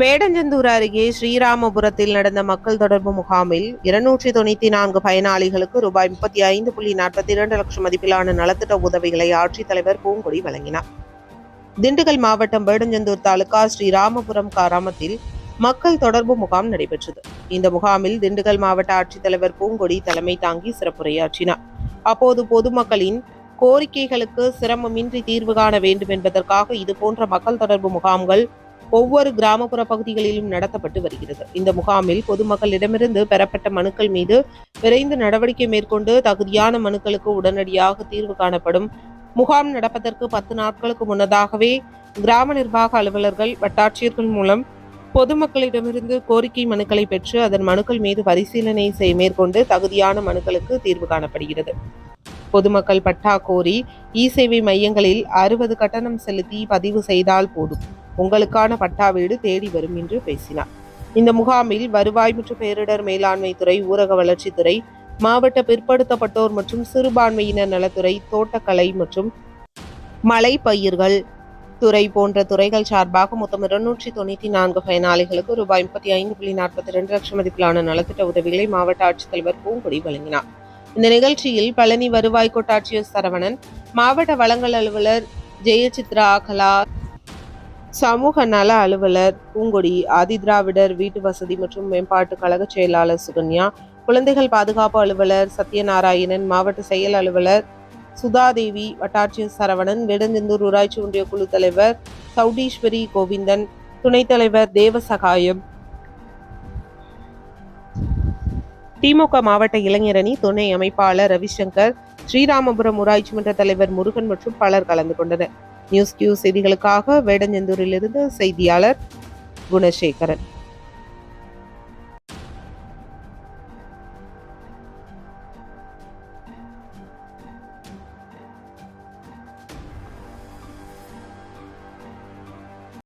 வேடஞ்சந்தூர் அருகே ஸ்ரீராமபுரத்தில் நடந்த மக்கள் தொடர்பு முகாமில் இருநூற்றி தொண்ணூத்தி நான்கு பயனாளிகளுக்கு ரூபாய் முப்பத்தி ஐந்து புள்ளி நாற்பத்தி இரண்டு லட்சம் மதிப்பிலான நலத்திட்ட உதவிகளை ஆட்சித்தலைவர் பூங்கொடி வழங்கினார். திண்டுக்கல் மாவட்டம் வேடஞ்சந்தூர் தாலுகா ஸ்ரீராமபுரம் கிராமத்தில் மக்கள் தொடர்பு முகாம் நடைபெற்றது. இந்த முகாமில் திண்டுக்கல் மாவட்ட ஆட்சித்தலைவர் பூங்கொடி தலைமை தாங்கி சிறப்புரையாற்றினார். அப்போது பொதுமக்களின் கோரிக்கைகளுக்கு சிரமமின்றி தீர்வு காண வேண்டும் என்பதற்காக இதுபோன்ற மக்கள் தொடர்பு முகாம்கள் ஒவ்வொரு கிராமப்புற பகுதிகளிலும் நடத்தப்பட்டு வருகிறது. இந்த முகாமில் பொதுமக்களிடமிருந்து பெறப்பட்ட மனுக்கள் மீது விரைந்து நடவடிக்கை மேற்கொண்டு தகுதியான மனுக்களுக்கு உடனடியாக தீர்வு காணப்படும். முகாம் நடப்பதற்கு பத்து நாட்களுக்கு முன்னதாகவே கிராம நிர்வாக அலுவலர்கள் வட்டாட்சியர்கள் மூலம் பொதுமக்களிடமிருந்து கோரிக்கை மனுக்களை பெற்று அதன் மனுக்கள் மீது பரிசீலனை செய் மேற்கொண்டு தகுதியான மனுக்களுக்கு தீர்வு காணப்படுகிறது. பொதுமக்கள் பட்டா கோரி இ சேவை மையங்களில் அறுபது கட்டணம் செலுத்தி பதிவு செய்தால் போதும். உங்களுக்கான பட்டா வீடு தேடி வரும் என்று பேசினார். இந்த முகாமில் வருவாய் மற்றும் பேரிடர் மேலாண்மை துறை ஊரக வளர்ச்சித்துறை மாவட்ட பிற்படுத்தப்பட்டோர் மற்றும் சிறுபான்மையினர் நலத்துறை தோட்டக்கலை மற்றும் மலை பயிர்கள் துறை போன்ற துறைகள் சார்பாக மொத்தம் இருநூற்றி தொண்ணூற்றி நான்கு பயனாளிகளுக்கு ரூபாய் முப்பத்தி ஐந்து புள்ளி நாற்பத்தி ரெண்டு லட்சம் மதிப்பிலான நலத்திட்ட உதவிகளை மாவட்ட ஆட்சித்தலைவர் பூங்கொடி வழங்கினார். இந்த நிகழ்ச்சியில் பழனி வருவாய் கோட்டாட்சியர் சரவணன் மாவட்ட வளங்கள் அலுவலர் ஜெயசித்ரா கலா சமூக நல அலுவலர் பூங்கொடி ஆதிதிராவிடர் வீட்டு வசதி மற்றும் மேம்பாட்டு கழக செயலாளர் சுகன்யா குழந்தைகள் பாதுகாப்பு அலுவலர் சத்யநாராயணன் மாவட்ட செயல் அலுவலர் சுதாதேவி வட்டாட்சியர் சரவணன் வேடந்தெந்தூர் ஊராட்சி ஒன்றிய குழு தலைவர் சௌடீஸ்வரி கோவிந்தன் துணைத் தலைவர் தேவசகாயம். திமுக மாவட்ட இளைஞரணி துணை அமைப்பாளர் ரவிசங்கர் ஸ்ரீராமபுரம் ஊராட்சி மன்ற தலைவர் முருகன் மற்றும் பலர் கலந்து கொண்டனர். நியூஸ் கியூ செய்திகளுக்காக வேடஞ்செந்தூரிலிருந்து செய்தியாளர் குணசேகரன்.